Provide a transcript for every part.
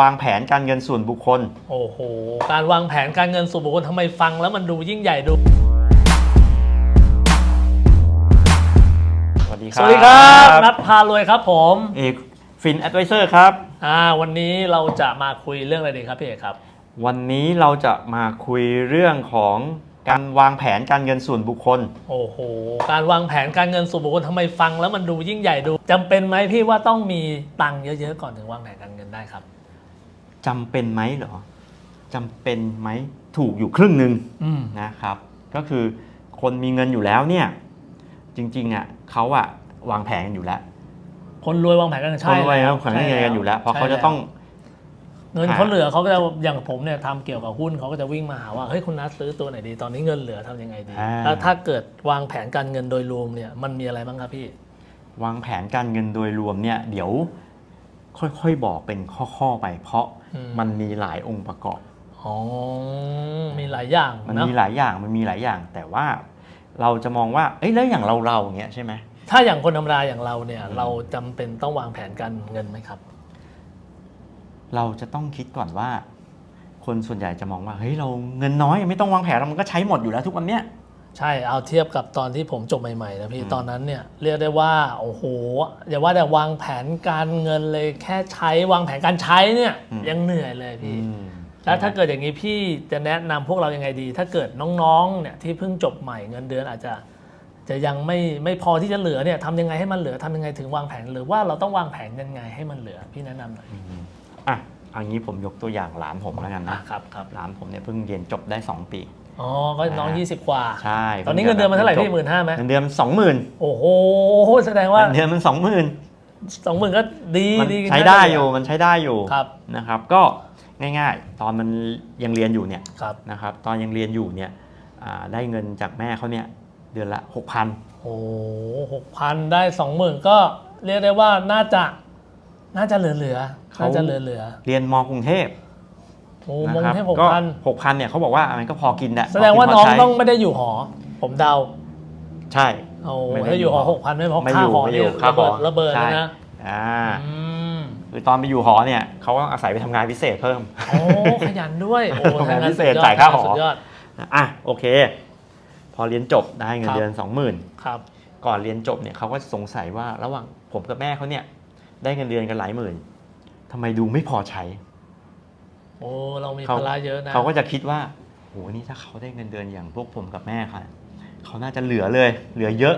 วางแผนการเงินส่วนบุคคล โอ้โห การวางแผนการเงินส่วนบุคคลทำไมฟังแล้วมันดูยิ่งใหญ่ดู สวัสดีคสรับวัสดีครับนัดพารวยครับผมเอกฟินแอดไวเซอร์ครับ อ่าวันนี้เราจะมาคุยเรื่องอะไรดีครับพี่เอกครับ วันนี้เราจะมาคุยเรื่องของการวางแผนการเงินส่วนบุคคล โอ้โห การวางแผนการเงินส่วนบุคคลทำไมฟังแล้วมันดูยิ่งใหญ่ดูจำเป็นไหมพี่ว่าต้องมีตังค์เยอะๆก่อนถึงวางแผนการเงินได้ครับ จำเป็นไหมเหรอจำเป็นไหมถูกอยู่ครึ่งหนึ่งอืม นะครับ ก็คือคนมีเงินอยู่แล้วเนี่ยจริงๆอะเขาอะวางแผนกันอยู่แล้วคนรวยวางแผนกันคใช่นรวยแล้เขาแผนกันอยู่แล้วเพราะเขาจะต้อง เงินเขาเหลือเขาก็จะอย่างผมเนี่ยทำเกี่ยวกับหุ้นเขาก็จะวิ่งมาหาว่าเฮ้ยคุณนัทซื้อตัวไหนดี ตอนนี้เงินเหลือทำยังไงดีอ่า แล้วถ้าเกิดวางแผนการเงินโดยรวมเนี่ยมันมีอะไรบ้างครับพี่ วางแผนการเงินโดยรวมเนี่ยเดี๋ยว ค่อยๆบอกเป็นข้อๆไป เพราะอืมมันมีหลายองค์ประกอบอ๋อมีหลายอย่างมันนะมีหลายอย่างมันมีหลายอย่าง แต่ว่าเราจะมองว่าเอ้ยแล้วอย่างเราเราๆอย่างเงี้ยใช่ไหมถ้าอย่างคนธรรมดาอย่างเราเนี่ยอืมเราจำเป็นต้องวางแผนการเงินไหมครับ เราจะต้องคิดก่อนว่า คนส่วนใหญ่จะมองว่าเฮ้ยเราเงินน้อยไม่ต้องวางแผนเรามันก็ใช้หมดอยู่แล้วทุกวันเนี้ย ใช่เอาเทียบกับตอนที่ผมจบใหม่ๆนะพี่อืมตอนนั้นเนี่ยเรียกได้ว่าโอ้โหอย่าว่าแต่วางแผนการเงินเลยแค่ใช้วางแผนการใช้เนี่ยยังเหนื่อยเลยพี่อืมแล้วถ้าเกิดอย่างนี้พี่จะแนะนำพวกเรายังไงดี ถ้าเกิดน้องๆเนี่ยที่เพิ่งจบใหม่เงินเดือนอาจจะ จะยังไม่ไม่พอที่จะเหลือเนี่ยทำยังไงให้มันเหลือทำยังไงถึงวางแผนหรือว่าเราต้องวางแผนยังไงให้มันเหลือพี่แนะนำหน่อยอะเอันนี้ผมยกตัวอย่างหลานผมแล้วกันอะนะครับครับหลานผมเนี่ยเพิ่งเรียนจบได้ 2 ปี อ๋อ ก็น้องอ่า20 กว่า ใช่ตอนนี้เงินเดือนมันเท่าไหร่พี่หมื่นห้าไหมเงินเดือนสองหมื่นโอ้โหแสดงว่าเงินเดือนมันสองหมื่นสองหมื่นก็ดีมันดีใช้ได้อยู่มันใช้ได้อยู่ครับนะครับ ก็ง่ายๆ ตอนมันยังเรียนอยู่เนี่ยครับนะครับตอนยังเรียนอยู่เนี่ยอ่าได้เงินจากแม่เขาเนี่ยเดือนละ6,000โอ้หกพันได้สองหมื่นก็เรียกได้ว่าน่าจะน่าจะเหลือเหลือๆเขาน่าจะเหลือเหลือเรียนมกรุงเทพๆ โอ้นะมงครับให้หกก็พันหกพันเนี่ยเขาบอกว่ามันก็พอกินแหละแสดงว่าพน้องใช้ต้องไม่ได้อยู่หอ ผมเดา ใช่โอ้ไม่ได้ถ้าอยู่หออยู่หอหกพันไม่พอไม่ค่าอยู่หอไม่อนี่ยู่ค่าระเบิดหอระเบิดใช่เลยนะอ่าอืมคือตอนไปอยู่หอเนี่ยเขาก็อาศัยไปทำงานพิเศษเพิ่มโอ้ขยันด้วยโอ้ทำงานถ้พิเศษสุดอดจ่ายค่าหอสุดยอดอะโอเค พอเรียนจบได้เงินครับเดือนสองหมื่นครับ ก่อนเรียนจบเนี่ยเขาก็สงสัยว่าระหว่างผมกับแม่เขาเนี่ย ได้เงินเดือนกันหลายหมื่นทำไมดูไม่พอใช้ โอ้เรามีเขาภาระเยอะนะเขาก็จะคิดว่าโหนี่ถ้าเขาได้เงินเดือนอย่างพวกผมกับแม่เขาเขาน่าจะเหลือเลย เหลือเยอะ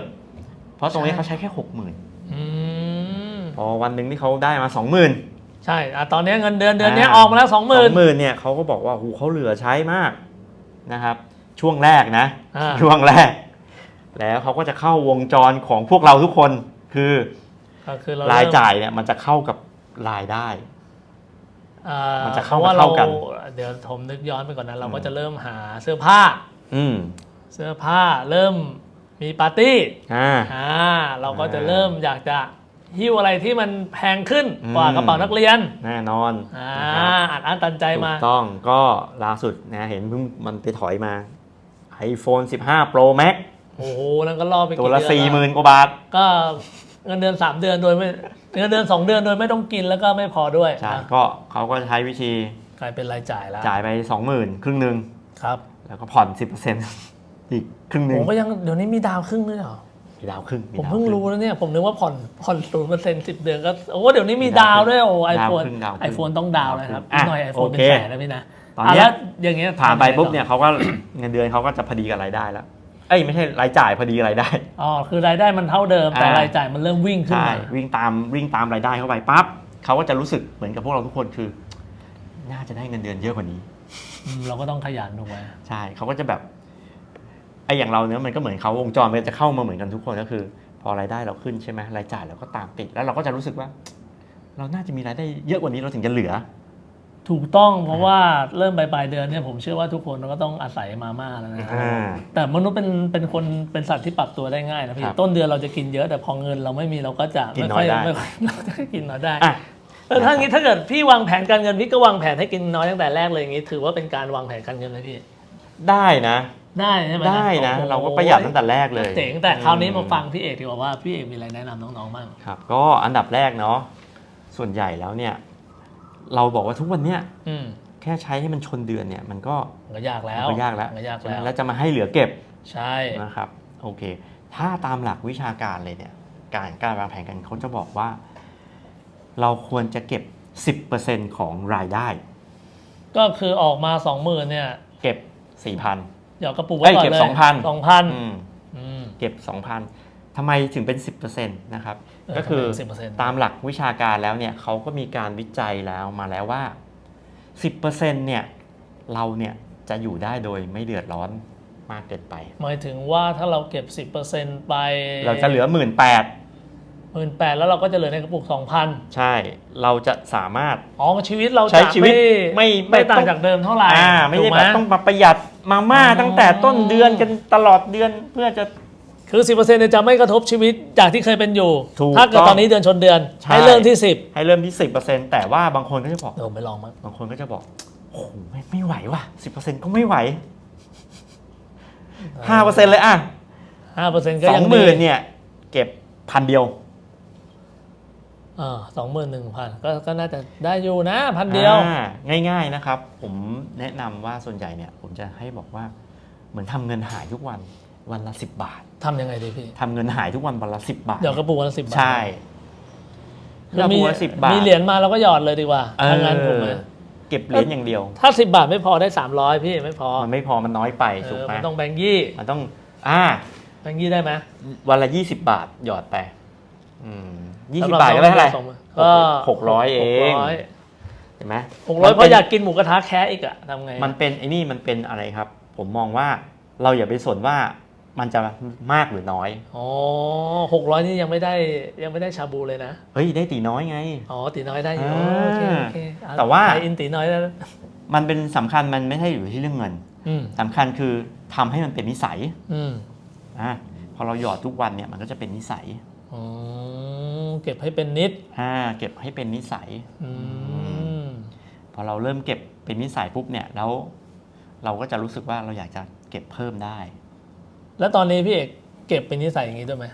เพราะตรงนี้เขาใช้แค่หกหมื่นอืมพอวันหนึ่งที่เขาได้มาสองหมื่นใช่อะตอนนี้เงินเดือนเดือนนี้อ่าออกมาแล้วสองหมื่นหมื่นเนี่ยเขาก็บอกว่าหูเขาเหลือใช้มากนะครับ ช่วงแรกนะอ่าช่วงแรก แล้วเขาก็จะเข้าวงจรของพวกเราทุกคนคือก็คือเรารายเริ่มจ่ายเนี่ยมันจะเข้ากับรายได้อ่า มันจะเข้าพรว่เข้ากันรเดี๋ยวผมนึกย้อนไปก่อนนะเราก็จะเริ่มหาเสื้อผ้า อืมเสื้อผ้าเริ่มมีปาร์ตี้อ่า อ่าเราก็จะอ่า เริ่มอยากจะหิ้วอะไรที่มันแพงขึ้นอืมกว่ากระเป๋านักเรียนแน่นอนอ่านะครับอ่านอ่านตันใจมาถูกต้องก็ล่าสุดนะเห็นเพิ่งมันไปถอยมา iPhone 15 Pro Max โอ้โหนั่นก็รอไปตัวละกี่เดือน40,000กว่าบาท ก็เงินเดือนสามเดือนโดยไม่ เงินเดือนสองเดือนโดยไม่ต้องกินแล้วก็ไม่พอด้วยใช่นะก็เขาก็ใช้วิธีกลายเป็นรายจ่ายแล้วจ่ายไป 20,000 ครึ่งหนึ่งครับแล้วก็ผ่อน 10%อีกครึ่งหนึ่ผงมก็ยังเดี๋ยวนี้มีดาวครึ่งด้วยเหรอมีดาวครึ่งผมดาวเพิ่งครู้แล้วเนี่ยผมนึกว่าผ่อนผ่อนศูนย์เปอร์เซ็นต์สิบเดือนก็โอ้เดี๋ยวนี้มีมีดาดาววด้วยโอ้ไอดาวโฟนครึ่งดาวครึ่งไอโฟนต้องดาวนะครับอะอีกหน่อยไอโฟนโอเป็นเคแสนนะพี่นะตอนอะเนี้แล้ยวอย่างเงี้ยผ่านไปทำงงปุ๊บต่อเนี่ยเขาก็ เงินเดือนเขาก็จะพอดีกับรายได้แล้ว เอ้ยไม่ใช่รายจ่ายพอดีกับรายได้อ๋อคือรายได้มันเท่าเดิมแต่อ่ารรายจ่ายมันเริ่มวิ่งขึ้นใช่มาวิ่งตามวิ่งตามรายได้เข้าไปปั๊บเขาก็จะรู้สึกเหมือนกับพวกเราทุกคนคือ น่าจะได้เงินเดือนเยอะกว่านี้อืมเราก็ต้องขยันถูกไหมใช่เขาก็จะแบบไอ้อย่างเราเนี่ยมันก็เหมือนเขาวงจรมันจะเข้ามาเหมือนกันทุกคนก็คือ พอรายได้เราขึ้นใช่ไหมรายจ่ายเราก็ตามติดแล้วเราก็จะรู้สึกว่า เราน่าจะมีรายได้เยอะกว่านี้เราถึงจะเหลือ ถูกต้องเพราะว่าเริ่มปลายๆเดือนเนี่ยผมเชื่อว่าทุกคนก็ต้องอาศัยมาม่าแล้วนะอ่า แต่มนุษย์เป็นเป็นคนเป็นสัตว์ที่ปรับตัวได้ง่ายนะคพี่รับต้นเดือนเราจะกินเยอะแต่พอเงินเราไม่มีเราก็จะกินไม่น้ค่ออยยได้ ไม่ค่อยเราจะกินน้อยได้อะ เออถ้างี้ถ้าเกิดพี่วางแผนการเงินพี่ก็วางแผนให้กินน้อยตั้งแต่แรกเลยอย่างนี้ ถือว่าเป็นการวางแผนการเงินเลยพี่ได้นะ ได้ใช่ไหมได้นะ โอ้โหเราก็ประหยัดตั้งแต่แรกเลยเจ๋งแต่คราวนี้มาฟังพี่เอกดีกว่าว่าพี่เอกมีอะไรแนะนำน้องๆบ้าง ครับ ก็อันดับแรกเนาะส่วนใหญ่แล้วเนี่ย เราบอกว่าทุกวันเนี้ยอืมแค่ใช้ให้มันชนเดือนเนี่ยมันก็มันก็ยากแล้วมันก็ยากแล้วมันก็ยากใช่ไหมแล้วแล้วจะมาให้เหลือเก็บใช่ นะครับโอเค ถ้าตามหลักวิชาการเลยเนี่ยการการวางแผนกันเขาจะบอกว่า เราควรจะเก็บ 10%ของรายได้ ก็คือออกมาสองหมื่นเนี่ยเก็บ 4,000หยอดกระปุกเอ้ไว้ยก่อนเก็บเลย2,000 สองพันอืม อืม เก็บ 2,000 ทำไมถึงเป็น 10%นะครับเออก็คือทำไมเป็น10%ตามหลักวิชาการแล้วเนี่ยเขาก็มีการวิจัยแล้วมาแล้วว่า 10%เนี่ยเราเนี่ยจะอยู่ได้โดยไม่เดือดร้อนมากเกินไป หมายถึงว่าถ้าเราเก็บ 10%ไป เราจะเหลือ 1 8 0 0หมื่นแปดแล้วเราก็จะเหลือในกระปุก 2,000 ใช่เราจะสามารถอ๋อชีวิตเราใช้จะชีวิตไม่ไม่ไม่ต่าต้งองจากเดิมเท่าไหร่อ่าไม่ถูได้กไหมแบบต้องมาประหยัดมาม่าอ๋อตั้งแต่ต้นเดือนกันตลอดเดือนเพื่อจะ คือ 10%เนี่ยจะไม่กระทบชีวิตจากที่เคยเป็นอยู่ ถูกถ้าเกิดต้องตอนนี้เดือนชนเดือน ใช่ ให้เริ่มที่ให้เริ่มที่10%แต่ว่าบางคนก็จะบอก10เดี๋ยวผมไปลองมั้งบางคนก็จะบอก โอ้โหไม่ไม่ไหวว่ะ10%ก็ไม่ไหว5%เลยอะ5%ก็สอยังงหมื่นเนี่ย เก็บพันเดียวสองหมื่นหนึ่งพันก็ก็น่าจะได้อยู่นะพันเดียว อ่าง่าย ๆนะครับ ผมแนะนำว่าส่วนใหญ่เนี่ย ผมจะให้บอกว่า เหมือนทำเงินหายทุกวัน วันละ10บาททำยังไงดีพี่ทำเงินหายทุกวันวันละ10บาท เดี๋ยวกระปุกวันละสิบบาทใช่คือมีกระปุกละ10บาทมีเหรียญมาเราก็หยอดเลยดีกว่าเอถ้างั้นถูกไหมอเก็บเหรียญอย่างเดียว ถ้าสิบบาทไม่พอได้สามร้อยพี่ไม่พอมันไม่พอมันน้อยไปเอถูกอไหมมันต้องแบงค์ยี่มันต้อง อ่า แบงค์ยี่ได้ไหมวันละยี่สิบบาทหยอดไปอืมยี่สิบสำหบาทก็ได้เท่าไหร่สองหมื่นก็หกร้อยเองหกร้อยเห็นไหมหกร้อยเพมันราะป็นอยากกินหมูกระทะแค่อีกอะทำไงอะมันเป็นไอ้นี่มันเป็นอะไรครับ ผมมองว่าเราอย่าไปสนว่า มันจะมากหรือน้อย อ๋อหกร้อยนี่ยังไม่ได้ยังไม่ได้ชาบูเลยนะ เฮ้ย ได้ตีน้อยไง อ๋อ ตีน้อยได้อยู่อ่าโอเคโอเคเอแต่ว่าไทยอินตีน้อยได้แล้วมันเป็นสำคัญมันไม่ใช่อยู่ที่เรื่องเงินอืมสำคัญคือทำให้มันเป็นนิสัยอืมอะพอเราหยอดทุกวันเนี่ยมันก็จะเป็นนิสัยอืมเก็บให้เป็นนิดอ่าเก็บให้เป็นนิสัย อืมพอเราเริ่มเก็บเป็นนิสัยปุ๊บเนี่ยแล้ว เราก็จะรู้สึกว่าเราอยากจะเก็บเพิ่มได้ แล้วตอนนี้พี่เอกเก็บเป็นนิสัยอย่างนี้ด้วยไหม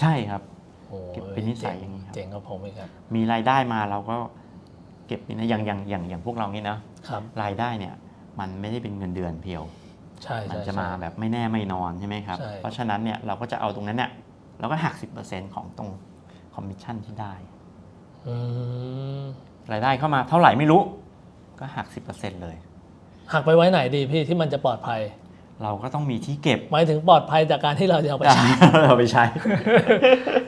ใช่ครับ โอ้เก็บเป็นนิสัยอย่างนี้ครับ เจ๋งกับผมอีกครับ มีรายได้มาเราก็เก็บนี่นะอย่างอย่างอย่างอย่างพวกเรานี่นะครับ รายได้เนี่ย มันไม่ได้เป็นเงินเดือนเพียว ใช่มันใช่จะมาใช่แบบไม่แน่ไม่นอนใช่ไหมครับ ใช่ เพราะฉะนั้นเนี่ยเราก็จะเอาตรงนั้นเนี่ยเราก็หัก 10%ของตรงคอมมิชชั่นที่ได้ อืมรายได้เข้ามาเท่าไหร่ไม่รู้ ก็หัก 10%เลย หักไปไว้ไหนดีพี่ที่มันจะปลอดภัย เราก็ต้องมีที่เก็บ หมายถึงปลอดภัยจากการที่เราจะเอาไปใช้ เราไปใช้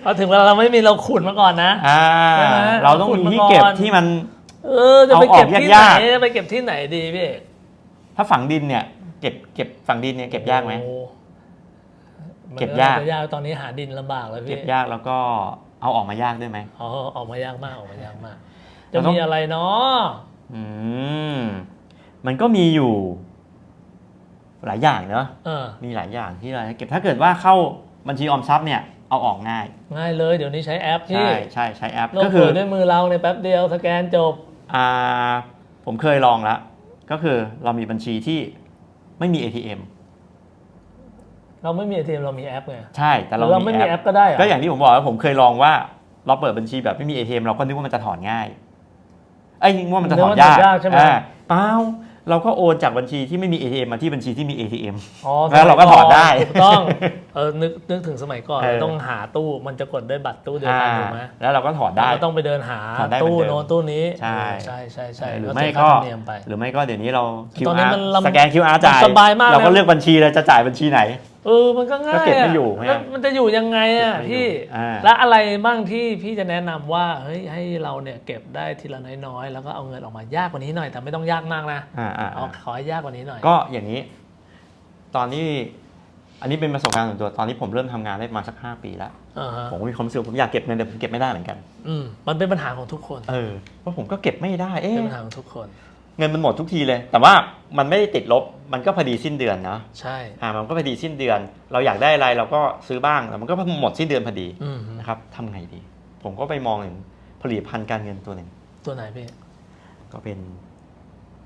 เพราะถึงเวลาเราไม่มีเราขุดมาก่อนนะ อ่า ใช่ไหมเราต้องมีที่เก็บขุดมาก่อน ที่มัน เออจะไปเก็บเอาออกที่ไหนยาก จะไปเก็บที่ไหนดีพี่เอกถ้าฝังดินเนี่ย เก็บเก็บฝังดินเนี่ยเก็บยากไหม โอ้มันเก็บยาก จะยากตอนนี้หาดินลำบากเลยพี่เก็บยากแล้วก็เอาออกมายากด้วยไหม อ๋อออกมายากมากออกมายากมากเราจะต้อง มีอะไรเนาะอืม มันก็มีอยู่ หลายอย่างเนอะเออ มีหลายอย่างที่เราจะเก็บถ้าเกิดว่าเข้าบัญชีออมทรัพย์เนี่ยเอาออกง่ายง่ายเลย เดี๋ยวนี้ใช้แอปที่ใช่ใช่ใช้แอปโลกก็คืเปิอดด้วยมือเราในแป๊บเดียวสแกนจบ อ่าผมเคยลองแล้ว ก็คือเรามีบัญชีที่ไม่มี ATM เราไม่มี ATM เรามีแอปไงใช่แต่หรืเราอเราไม่มีแอปก็ได้เหรอก็อย่างที่ผมบอกว่าผมเคยลองว่าเราเปิดบัญชีแบบไม่มี ATM เราก็นึกว่ามันจะถอนง่ายไอ้ยนึกว่ามันจะถอนยากยากใช่ไหม อ่าเปล่า เราก็โอนจากบัญชีที่ไม่มี ATM มาที่บัญชีที่มี ATM อ๋อแล้วเราก็ถอดได้ถูกต้องเออนึกนึกถึงสมัยก่อนเออเราต้องหาตู้มันจะกดด้วยบัตรตู้เดียวกันถูกไหมแล้วเราก็ถอนได้ เราก็ต้องไปเดินหาถอดได้เหมือนตู้เดิมโน้นตู้นี้ใช่เออใช่ใช่ใช่หรือแล้วไม่เสียก็ค่าธรรมเนียมไป หรือไม่ก็เดี๋ยวนี้เรา ตอนนี้ QR มันลำสแกน QR จ่าย สบายมากเราก็นะเลือกบัญชีเลยจะจ่ายบัญชีไหน เออมันก็ง่ายก็เก็บไม่ะอยู่แล้วมันจะอยู่ยังไงอะเก็บไม่อยู่พี่ อ่าแล้วอะไรบ้างที่พี่จะแนะนำว่าเฮ้ยให้เราเนี่ยเก็บได้ทีละน้อยๆ แล้วก็เอาเงินออกมายากกว่านี้หน่อยแต่ไม่ต้องยากมากนะอ่าอ่าเอาขอให้ยากกว่านี้หน่อย ก็อย่างนี้ ตอนนี้อันนี้เป็นประสบการณ์ส่วนตัวตอนนี้ผมเริ่มทำงานได้ประมาณสักห้าปีแล้ว อ่าฮะผมก็มีความรู้สึกว่าผมอยากเก็บเงินแต่ผมเก็บไม่ได้เหมือนกัน อืมมันเป็นปัญหาของทุกคนเออเพราะผมก็เก็บไม่ได้ เอ๊ะ เป็นปัญหาของทุกคน เงินมันหมดทุกทีเลย แต่ว่ามันไม่ได้ติดลบมันก็พอดีสิ้นเดือนนะใช่อ่ามันก็พอดีสิ้นเดือน เราอยากได้อะไรเราก็ซื้อบ้างแต่มันก็หมดสิ้นเดือนพอดีอืมนะครับทำไงดี ผมก็ไปมองถึงผลิตภัณฑ์การเงินตัวหนึ่งตัวไหนพี่ก็เป็น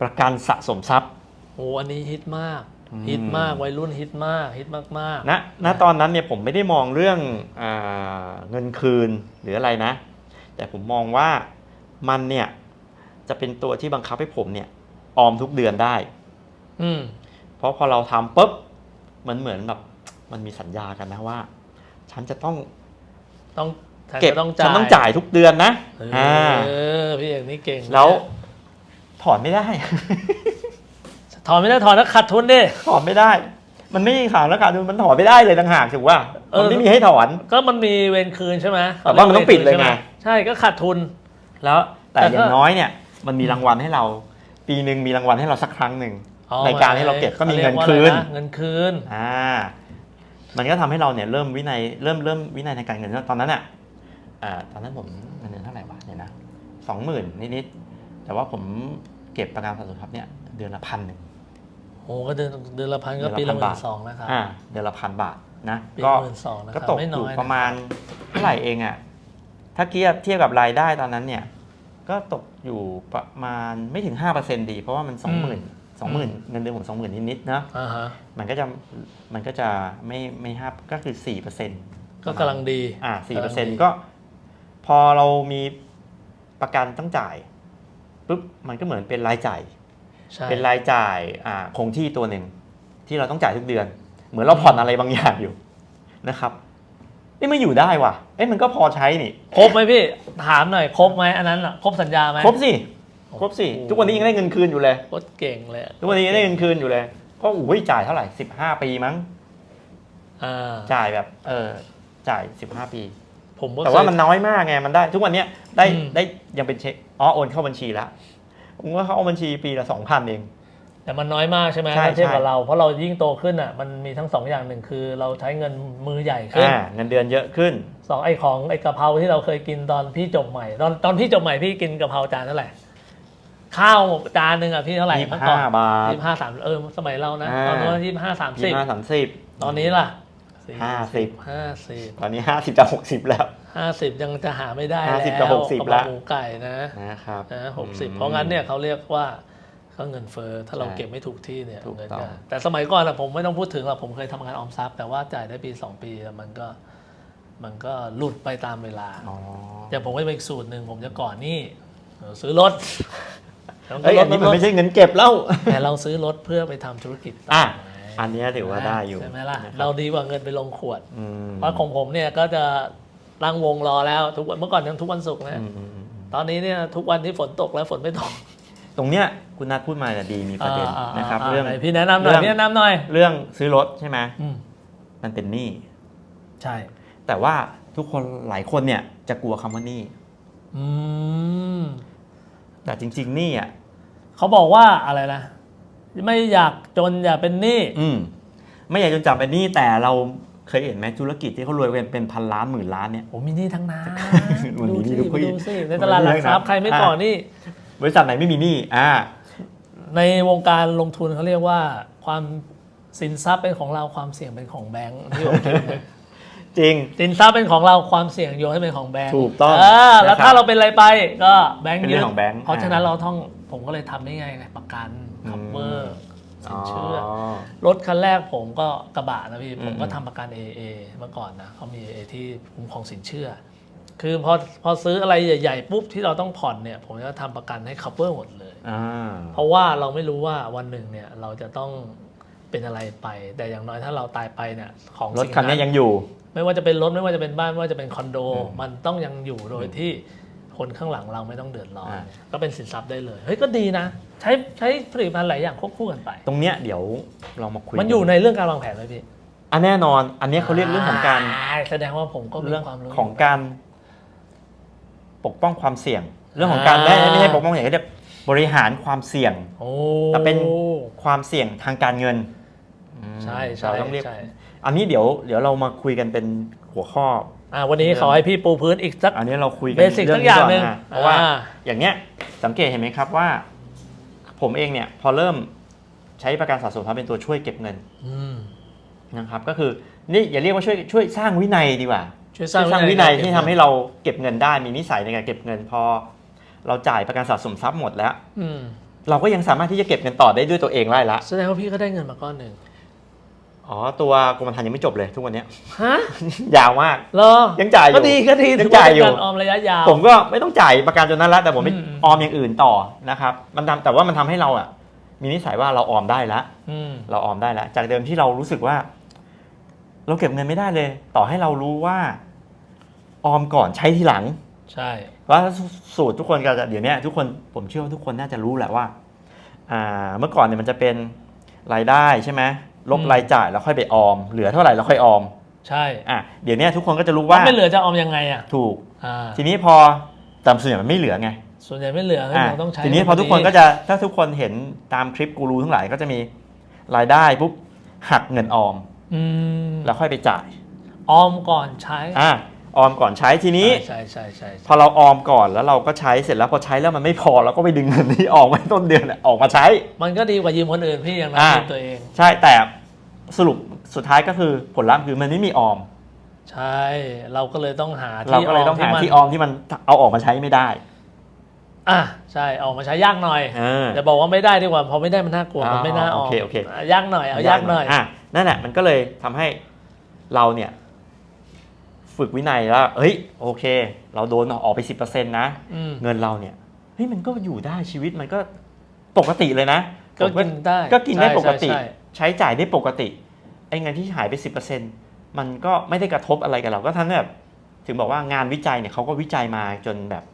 ประกันสะสมทรัพย์ โอ้อันนี้ฮิตมาก อืม ฮิตมากวัยรุ่นฮิตมากฮิตมากๆ ณณตอนนั้นเนี่ยผมไม่ได้มองเรื่องอาเงินคืนหรืออะไรนะ แต่ผมมองว่ามันเนี่ย จะเป็นตัวที่บังคับให้ผมเนี่ย ออมทุกเดือนได้ อืม เพราะพอเราทำปุ๊บมันเหมือนแบบมันมีสัญญากันนะว่า ฉันจะต้องต้องฉันเก็บจะต้องจ่ายฉันต้องจ่ายทุกเดือนนะเออ่าอพี่เอกนี่เก่งแล้ว ถอนไม่ได้ ถอนไม่ได้ถอนแล้วขาดทุนดิถอนไม่ได้ มันไม่มีขางแล้วขาดทุนมันถอนไม่ได้เลยต่างหากถูกว่าเออมันไม่มีให้ถอน ก็มันมีเวรคืนใช่ไหมแต่ว่ามันต้องปิดเลยไงใช่ก็ขาดทุนแล้ว แต่แต่อก็ย่างน้อยเนี่ย มันมีรางวัลให้เรา ปีหนึ่งมีรางวัลให้เราสักครั้งหนึ่งอ๋อในการที่เราเก็บก็มีเงินขาคืรียนกว่าอะไระเงินคืนอ่ามันก็ทำให้เราเนี่ยเริ่มวินัยเริ่มเริ่มวินัยในการเงินตอนนั้นอะอ่าตอนนั้นผมเงินเดือนเท่าไหร่วะเนี่ยนะสองหมื่นนิดๆแต่ว่าผมเก็บประกันสังคมทรัพย์เนี่ยเดือนละพันหนึ่งโอ้ก็เดือนเดือนละพันก็เดือนละปีละพันหมื่บาทนสองนะครับอ่าเดือนละพันบาทนะปีก็ละหมื่นสองนะคก็รับตกไม่อน้ยู่อยประมาณเท่าไหร่เองอะถ้าเทียบเทียบกับรายได้ตอนนั้นเนี่ย ก็ตกอยู่ประมาณไม่ถึง 5%ดี เพราะว่ามัน 2 0 0 0 0 2 0 0 0 0เงินเดือนผม20,000 นิดๆนะอ่าฮะมันก็จะมันก็จะไม่ไม่ห้าก็คือ 4%ก็กำลังดีอ่ากำลังดี4%ก็ พอเรามีประกันต้องจ่ายปุ๊บมันก็เหมือนเป็นรายจ่าย ใช่เป็นรายจ่ายอ่าคงที่ตัวหนึ่งที่เราต้องจ่ายทุกเดือน เหมือนเราผ่อนอะไรบางอย่างอยู่นะครับนี่มันอยู่ได้ว่ะเอ้ยมันก็พอใช้นี่ ครบไหมพี่ ถามหน่อยครบไหมอันนั้นอะครบสัญญาไหม ครบสิครบสิโอ้โห ทุกวันนี้ยังได้เงินคืนอยู่เลย โคตรเก่งเลยอะทุกวันนี้ยังได้เงินคืนอยู่เลย ก็อุ้ยจ่ายเท่าไหร่สิบห้าปีมั้ง อ่าจ่ายแบบ เออจ่ายสิบห้าปี ผมก็แต่ว่าเคย มันน้อยมากไงมันได้ ทุกวันเนี้ยได้อืม ได้ยังเป็นเช็คอ๋อโอนเข้าบัญชีแล้วผมว่าเขาเอาบัญชีปีละสองพันเอง แต่มันน้อยมากใช่ไหมใช่ถ้าเทียบกับใช่เรา เพราะเรายิ่งโตขึ้นอะมันมีทั้งสองอย่างหนึ่งคือ เราใช้เงินมือใหญ่ขึ้นอ่าเงินเดือนเยอะขึ้นสองไอ้ของไอ้กะเพราที่เราเคยกินตอนพี่จบใหม่ ตอนตอนพี่จบใหม่พี่กินกะเพราจานเท่าไหร่ข้าวจานหนึ่งอะพี่เท่าไหร่ยี่เมื่อห้าก่อนบาทยี่ห้าสามเออสมัยเรานะอ่าตอนนู้นยี่ห้าสามสิยี่บห้าสามสิบตอนนี้ล่ะห้าสิบห้าสิบตอนนี้ห้าสิบจะหกสิบแล้วห้าสิบยังจะหาไม่ได้ห้าสิบแล้วกับหกสิบกะเพละราหมูไก่นะนะครับนะหกสิบอืมเพราะงั้นเนี่ยเขาเรียกว่า ก็เงินเฟ้อถ้าเราใช่เก็บไม่ถูกที่เนี่ยถูกเงินต้อง จะแต่สมัยก่อนอะผมไม่ต้องพูดถึงหรอกผมเคยทำงานออมทรัพย์แต่ว่าจ่ายได้ปีสองปีแล้วมันก็มันก็หลุดไปตามเวลา อ๋อ อย่างผมก็จะมีอีกสูตรหนึ่งผมจะก่อนหนี่เออซื้อรถเอ้ยอันนี้มันไม่ใช่เงินเก็บแล้ว แต่เราซื้อรถเพื่อไปทำธุรกิจต่อะไงอันเนี้ยถือว่าได้อยู่ใช่ไหมล่ะ นะครับเราดีกว่าเงินไปลงขวด อืมเพราะของผมเนี่ยก็จะตั้งวงรอแล้วทุกวันเมื่อก่อนยังทุกวันศุกร์นะ อืมอืมอืมตอนนี้เนี่ยทุกวันที่ฝนตกแล้วฝนไม่ตก ตรงเนี้ยคุณนัทพูดมาเนี่ยดีมีประเด็นอ่านะครับอ่าเรื่องไหพี่แนะนำหน่อยเรื่องพี่แนะนำหน่อย เรื่องซื้อรถใช่ไหมอืมมันเป็นหนี้ใช่ แต่ว่าทุกคนหลายคนเนี่ยจะกลัวคำว่าหนี้อืมแต่จริง ๆหนี้อะเขาบอกว่าอะไรนะไม่อยากจนอย่าเป็นหนี้อืมไม่อยากจนจับเป็นหนี้แต่เราเคยเห็นไหมธุรกิจที่เขารวยเป็นเป็นพันล้านหมื่นล้านเนี่ยผมมีหนี้ทั้งนั้นวันนี้ดูสิดูคุยดูสิในตลาดหลักทรัพย์ใครไม่ก่อนหนี่ บริษัทไหนไม่มีหนี้อ่า ในวงการลงทุนเขาเรียกว่าความสินทรัพย์เป็นของเราความเสี่ยงเป็นของแบงค์ที่ผมคิดนะจริง สินทรัพย์เป็นของเราความเสี่ยงโยนให้เป็นของแบงค์ถูกต้องเแล้วนะครับถ้าเราเป็นอะไรไปก็แบงค์เป็นเรื่องของแบงค์เพราะฉะนั้นอ่า เราต้องผมก็เลยทำได้ไงไงประกันคัพเวอร์สินเชื่ออ อ รถคันแรกผมก็กระบะนะพี่อืมผมก็ทำประกัน AA เมื่อก่อนนะเขามี AA ที่คุ้มครองสินเชื่อ คือพอพอซื้ออะไรใหญ่ๆปุ๊บที่เราต้องผ่อนเนี่ย ผมจะทำประกันให้ cover หมดเลย อ่า เพราะว่าเราไม่รู้ว่าวันหนึ่งเนี่ยเราจะต้องเป็นอะไรไป แต่อย่างน้อยถ้าเราตายไปเนี่ยของรถสิ่งคันนี้ยังอยู่ ไม่ว่าจะเป็นรถไม่ว่าจะเป็นบ้านไม่ว่าจะเป็นคอนโด อืมมันต้องยังอยู่โดยที่คนข้างหลังเราไม่ต้องเดือดร้อน อ่า ก็เป็นสินทรัพย์ได้เลยเฮ้ยก็ดีนะ ใช้ใช้ผลิตภัณฑ์หลายอย่างควบคู่กันไป ตรงเนี้ยเดี๋ยวเรามาคุยมันอยู่ในเรื่องการวางแผนไหมพี่อันแน่นอน อันเนี้ยเขาเรียกเรื่องของการอ่แสดงว่าผมก็มีเรื่องความรู้ของการ ปกป้องความเสี่ยง เรื่องของการไม่ไม่ใช่ปกป้องอย่างเขาเรียกบริหารความเสี่ยง โอ้ แต่เป็นความเสี่ยงทางการเงินใช่ใช่เราต้องเรียกใช่ อันนี้เดี๋ยวเดี๋ยวเรามาคุยกันเป็นหัวข้อ อ่าวันนี้ขอให้พี่ปูพื้นอีกสัก อันนี้เราคุยกัเบสิกสักอย่างหนึ่งก่ะเพราะว่าอ่า อย่างเนี้ยสังเกตเห็นไหมครับว่า ผมเองเนี่ยพอเริ่มใช้ประกันสะสมทรัพย์เป็นตัวช่วยเก็บเงินอืม นะครับ ก็คือนี่อย่าเรียกว่าช่วยช่วยสร้างวินัยดีกว่า ช่วยช่วยสร้างวินัยที่ทำให้เราเราเก็บเงินได้มีนิสัยในการเก็บเงินพอ เราจ่ายประกันสะสมทรัพย์หมดแล้ว อืมเราก็ยังสามารถที่จะเก็บเงินต่อได้ด้วยตัวเองได้ละแสดงว่าพี่ก็ได้เงินมาก้อนหนึ่งอ๋อตัวกรมธรรม์ยังไม่จบเลยทุกวันเนี้ย ฮะยาวมาก เหรอยังจ่ายอยู่ก็ดีก็ดียังถือว่าจ่ายเป็นอยู่การออมระยะยาว ผมก็ไม่ต้องจ่ายประกันจนนั้นแล้วแต่ผมไม่อืมอืม ออมอย่างอื่นต่อนะครับ มันทำแต่ว่ามันทำให้เราอะ มีนิสัยว่าเราออมได้แล้วอืม เราออมได้แล้วจากเดิมที่เรารู้สึกว่า เราเก็บเงินไม่ได้เลย ต่อให้เรารู้ว่า ออมก่อนใช้ทีหลังใช่ว่าสูตรทุกคนก็จะเดี๋ยวนี้ทุกคนผมเชื่อว่าทุกคนน่าจะรู้แหละว่าอ่าเมื่อก่อนเนี่ยมันจะเป็นรายได้ใช่ไหมลบรายจ่ายแล้วค่อยไปออม เหลือเท่าไหร่แล้วค่อยออม ใช่อะเดี๋ยวนี้ทุกคนก็จะรู้ว่าว่าไม่เหลือจะออมยังไงอะถูกอ่าทีนี้พอแต่ส่วนใหญ่มันไม่เหลือไงส่วนใหญ่ไม่เหลือเฮ้ยอะเราต้องใช้ทีนี้พอทุกคนก็จะถ้าทุกคนเห็นตามคลิปกูรูทั้งหลายก็จะมีรายได้ปุ๊บหักเงินออมอืมแล้วค่อยไปจ่าย ออมก่อนใช้อะ ออมก่อนใช้ทีนี้ใช่ใช่ใช่ใช่พอเราออมก่อนแล้วเราก็ใช้เสร็จแล้วพอใช้แล้วมันไม่พอเราก็ไปดึงเงินที่ออมไว้ต้นเดือนน่ะออกมาใช้ มันก็ดีกว่ายืมคนอื่นพี่อย่างนั้นอ่ายืมตัวเอง ใช่แต่สรุปสุดท้ายก็คือผลลัพธ์คือมันไม่มีออม ใช่เราก็เลยต้องหาเราที่ก็เลยต้องหามันที่ออมที่มันเอาออกมาใช้ไม่ได้อะใช่ออกมาใช้ยากหน่อยเออจะบอกว่าไม่ได้ดีกว่าเพราะไม่ได้มันน่ากลัวอ๋อมันไม่น่าออกโอเคโอเคะยากหน่อยเอายากหน่อยอะนั่นแหละมันก็เลยทำให้เราเนี่ย ฝึกวินัยแล้วเฮ้ยโอเค เราโดนออกไปสิบเปอร์เซ็นต์นะ อืมเงินเราเนี่ยเฮ้ยมันก็อยู่ได้ชีวิตมันก็ปกติเลยนะก็ผมกินได้ก็กินได้ใช่ปกติ ใช่ใช่ใช้จ่ายได้ปกติไอ้เงินที่หายไปสิบเปอร์เซ็นต์มันก็ไม่ได้กระทบอะไรกับเราก็ทั้งแบบถึงบอกว่างานวิจัยเนี่ยเขาก็วิจัยมาจนแบบ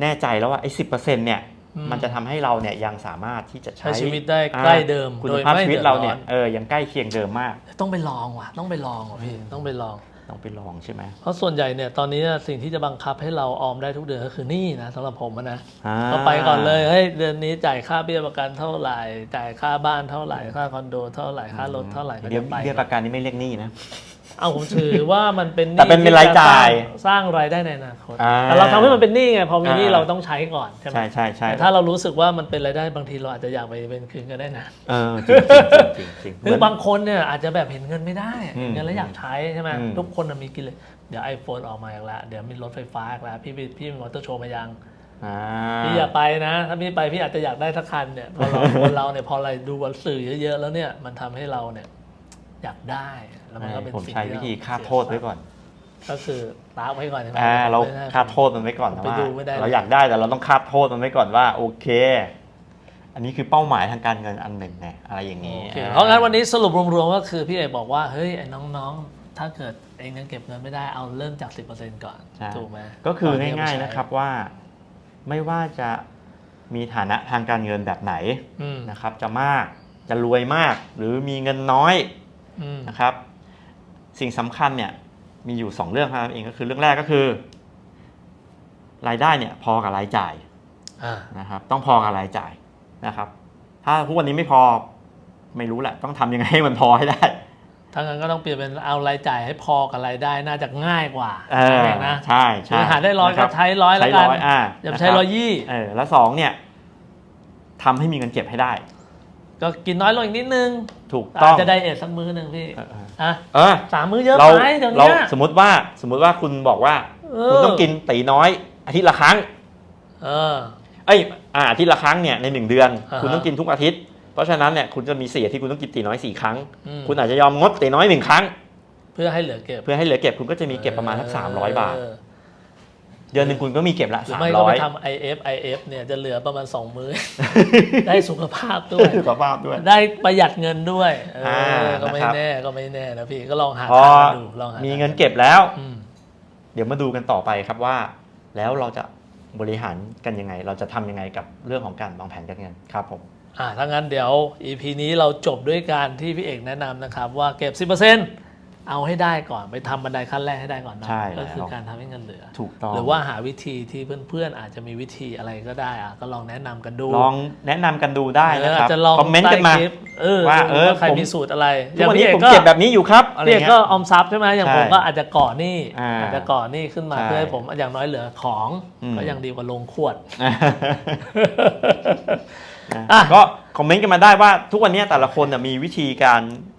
แน่ใจแล้วว่าไอ้สิบเปอร์เซ็นต์เนี่ย อืมมันจะทำให้เราเนี่ยยังสามารถที่จะใช้ใช้ชีวิตได้ใกล้เดิมคุณโดยภาพไม่ชีวิตเดือดเราร้เนี่อยนเออยังใกล้เคียงเดิมมากต้องไปลองว่ะ ต้องไปลองว่ะพี่ต้องไปลอง ต้องไปลองใช่ไหมเพราะส่วนใหญ่เนี่ยตอนนี้เนี่ยสิ่งที่จะบังคับให้เราออมได้ทุกเดือนก็คือหนี่นะสำหรับผมอะนะอ่าก็ไปก่อนเลยเฮ้ยเดือนนี้จ่ายค่าเบี้ยประกันเท่าไหร่จ่ายค่าบ้านเท่าไหร่ค่าคอนโดเท่าไหร่ค่ารถเท่าไหร่ก็เดี๋ยวจะไปเบี้ยประกันนี่ไม่เรียกหนี้นะ เอาผมถือว่ามันเป็นหแต่เป็นเป็นรายจ่ายที่จะสร้างสร้างรายได้ในอนาคตอ่าแต่เราทำให้มันเป็นหนี้ไงพอมีหนี้อ่า เราต้องใช้ก่อนใช่ไหมใช่ใช่ใช่แต่ถ้าเรารู้สึกว่ามันเป็นรายได้บางทีเราอาจจะอยากไปเป็นคืนก็ได้นะเออจริงจริงจริงจริง คือบางคนเนี่ยอาจจะแบบเห็นเงินไม่ได้อืมเห็นเงินแล้วอยากใช้ใช่ไหมอืม ทุกคนน่ะมีกินเลยเดี๋ยว iPhone ออกมาอีกแล้วเดี๋ยวมีรถไฟฟ้าอีกแล้วพี่พี่พี่มีมอเตอร์โชว์มายัง อ่า พี่อย่าไปนะ ถ้าพี่ไปพี่อาจจะอยากได้สักคันเนี่ยพอเรา คนเราเนี่ยพอเราดูวันสื่อเยอะๆแล้วเนี่ยมันทำให้เราเนี่ย อยากได้แล้วมันก็เป็นผมสิ่งใช้ที่วิเรธีฆ่าโทษไว้ก่อน ก็คือตากไว้ก่อนใช่ไหมอ่าเราไม่ได้ฆ่าโทษมันไว้ก่อนนะไปว่าดูไม่ได้เราอยากได้แต่เราต้องฆ่าโทษมันไว้ก่อนว่า โอเค อันนี้คือเป้าหมายทางการเงินอันหนึ่งไงอะไรอย่างนี้โอเคเพราะงั้นวันนี้สรุปรวมๆก็คือพี่เอกบอกว่าเฮ้ยไอ้น้องๆ ถ้าเกิดเองยังเก็บเงินไม่ได้เอาเริ่มจาก 10%ก่อนใช่ถูกไหมก็คือก่ที่จง่ายไปๆใช้นะครับว่าไม่ว่าจะมีฐานะทางการเงินแบบไหนอืมนะครับ จะมากจะรวยมากหรือมีเงินน้อยอืม นะครับ สิ่งสำคัญเนี่ยมีอยู่ 2 เรื่องเท่านั้นเองก็คือเรื่องแรกก็คือ รายได้เนี่ยพอกับรายจ่ายอ่านะครับ ต้องพอกับรายจ่ายนะครับ ถ้าทุกวันนี้ไม่พอไม่รู้แหละต้องทำยังไงให้มันพอให้ได้ถ้างั้นก็ต้องเปลี่ยนเป็นเอารายจ่ายให้พอกับรายได้น่าจะง่ายกว่าเออเองนะใช่ใช่คือหาได้ร้อยนะคก็บใช้ร้อยแล้วใช้กันร้อยอ่าอย่าไปใช้นะคบร้อยยี่เออแล้วสองเนี่ยทำให้มีเงินเก็บให้ได้ ก็กินน้อยลงอีกนิดนึงถูกต้อาอจงจะไดเอทสักมื้อหนึ่งพี่เออเออ อะเออสามมื้อเยอะเราไปเดี๋ยวเราเนี้ย สมมติว่าสมมติว่าคุณบอกว่า เอคุณอต้องกินตีน้อย อาทิตย์ละครั้ง เออ เอ้ยอ่าอาทิตย์ละครั้งเนี่ยในหนึ่งเดือน อ่าฮะคุณต้องกินทุกอาทิตย์ เพราะฉะนั้นเนี่ยคุณจะมีสี่อาทิตย์คุณต้องกินตีน้อยสี่ครั้ง อืม คุณอาจจะยอมงดตีน้อยหนึ่งครั้ง เพื่อให้เหลือเก็บเพื่อให้เหลือเก็บคุณก็จะมีเก็บประมาณสักสามร้อยบาท เออ เดือนหนึ่งคุณก็มีเก็บละหรือสามไม่ก็ร้อไปยทำ IF IF เนี่ยจะเหลือประมาณ 2 มื้อ ได้สุขภาพด้วย สุขภาพด้วย ได้ประหยัดเงินด้วยเอออ่าก็ไม่นะครับ แน่ก็ไม่แน่นะพี่ก็ลองหาพอทางกันดูลองหามีมีเงินเก็บแล้ว อืมเดี๋ยวมาดูกันต่อไปครับว่า แล้วเราจะบริหารกันยังไง เราจะทำยังไงกับเรื่องของการวางแผนการเงินครับผม อ่าถ้างั้นเดี๋ยว EP นี้เราจบด้วยการที่พี่เอกแนะนำนะครับว่าเก็บ 10% เอาให้ได้ก่อนไปทำบันไดขั้นแรกให้ได้ก่อนนะใช่ก็คือแล้วการทำให้เงินเหลือถูกต้องหรือว่าหาวิธีที่เพื่อนๆ อาจจะมีวิธีอะไรก็ได้อะก็ลองแนะนำกันดู ลองแนะนำกันดูได้เอนะอคอารับจจะลองคอมเมนต์กันมาใต้คลิปเออว่าเออใครผมมีสูตรอะไรทุกวันพี่นี้เอกผมก็เก็บแบบนี้อยู่ครับอะไรพี่เอกเงี้ก็ยออมทรัพย์ใช่ไหมอย่างใช่ผมก็อาจจะก่อหนี้อ่าอาจจะก่อหนี้ขึ้นมาใช่เพื่อให้ผมอย่างน้อยเหลือของอืมก็ยังดีกว่าลงขวดนะอะก็คอมเมนต์กันมาได้ว่าทุกวันนี้แต่ละคนน่ะมีวิธีการเก็บ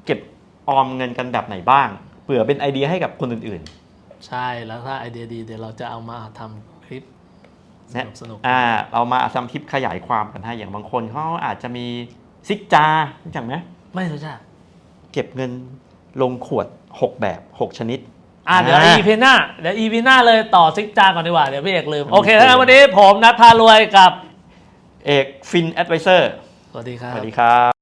ออมเงินกันแบบไหนบ้างเผื่อเป็นไอเดียให้กับคนอื่นใช่แล้วถ้าไอเดียดีเดี๋ยวเราจะเอามาทำคลิปๆสนะนุกสนุกอ่าเรามาทำคลิปขยายความกันให้อย่างบางคนเขาอาจจะมีซิกจารู้จักไหมไม่รู้จักเก็บเงินลงขวด 6 แบบ 6 ชนิด อ่าเดี๋ยวอ่าอีพีหน้าเดี๋ยวอีพีหน้าเลยต่อซิกจาก่อนดีกว่าเดี๋ยวพี่เอกลืม โอเคถ้างั้นวันนี้ผมนัดพารวยกับ เอกฟินแอดไวเซอร์ สวัสดีครัสบ วัสดีครับ